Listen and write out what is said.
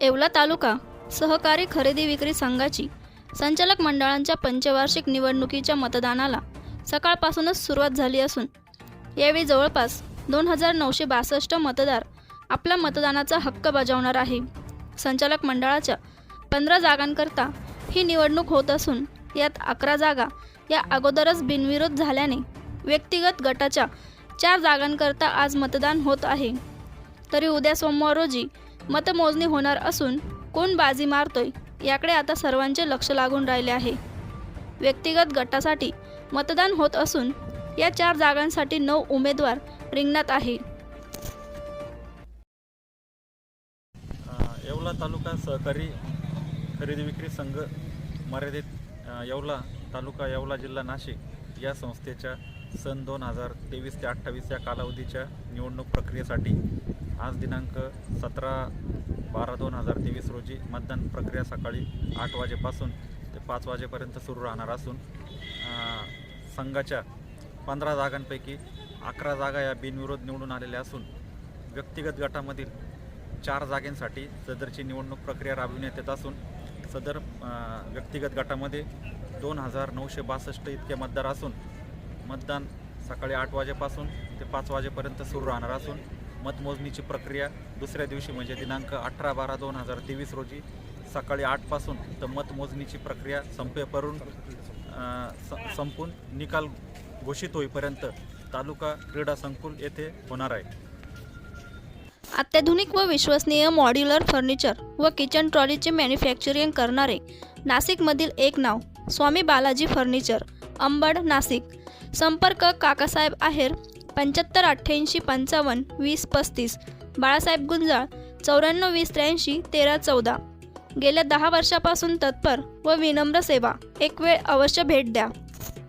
येवला तालुका सहकारी खरेदी विक्री संघाची संचालक मंडळांच्या पंचवार्षिक निवडणुकीच्या मतदानाला सकाळपासूनच सुरुवात झाली असून यावेळी जवळपास दोन हजार नऊशे बासष्ट मतदार आपला मतदानाचा हक्क बजावणार आहे. संचालक मंडळाच्या पंधरा जागांकरता ही निवडणूक होत असून यात अकरा जागा या अगोदरच बिनविरोध झाल्याने व्यक्तिगत गटाच्या चार जागांकरता आज मतदान होत आहे. तरी उद्या सोमवार रोजी मतमोजणी होणार असून कोण बाजी मारतोय याकडे आता सर्वांचे लक्ष लागून राहिले आहे. व्यक्तिगत गटासाठी मतदान होत असून या चार जागांसाठी नऊ उमेदवार रिंगणात आहे. येवला तालुका सहकारी खरेदी विक्री संघ मर्यादित येवला तालुका येवला जिल्हा नाशिक या संस्थेच्या सन दोन हजार तेवीस ते अठ्ठावीस या कालावधीच्या निवडणूक प्रक्रियेसाठी आज दिनांक सतरा बारा दोन हजार तेवीस रोजी मतदान प्रक्रिया सकाळी आठ वाजेपासून ते पाच वाजेपर्यंत सुरू राहणार असून संघाच्या पंधरा जागांपैकी अकरा जागा या बिनविरोध निवडून आलेल्या असून व्यक्तिगत गटामधील चार जागेंसाठी सदरची निवडणूक प्रक्रिया राबविण्यात येत असून सदर व्यक्तिगत गटामध्ये दोन हजार नऊशे बासष्ट इतके मतदार असून मतदान सकाळी आठ वाजेपासून ते पाच वाजेपर्यंत सुरू राहणार असून मतमोजणीची प्रक्रिया दुसऱ्या दिवशी म्हणजे दिनांक अठरा बारा दोन हजार तेवीस रोजी सकाळी आठपासून तर मतमोजणीची प्रक्रिया संपेपरून स- संपून निकाल घोषित होईपर्यंत तालुका क्रीडा संकुल येथे होणार आहे. अत्याधुनिक व विश्वसनीय मॉड्युलर फर्निचर व किचन ट्रॉलीचे मॅन्युफॅक्चरिंग करणारे नाशिकमधील एक नाव स्वामी बालाजी फर्निचर अंबड नाशिक. संपर्क काकासाहेब आहेर पंच्याहत्तर अठ्ठ्याऐंशी पंचावन्न वीस पस्तीस. बाळासाहेब गुंजाळ चौऱ्याण्णव वीस त्र्याऐंशी तेरा चौदा. गेल्या दहा वर्षापासून तत्पर व विनम्र सेवा. एक वेळ अवश्य भेट द्या.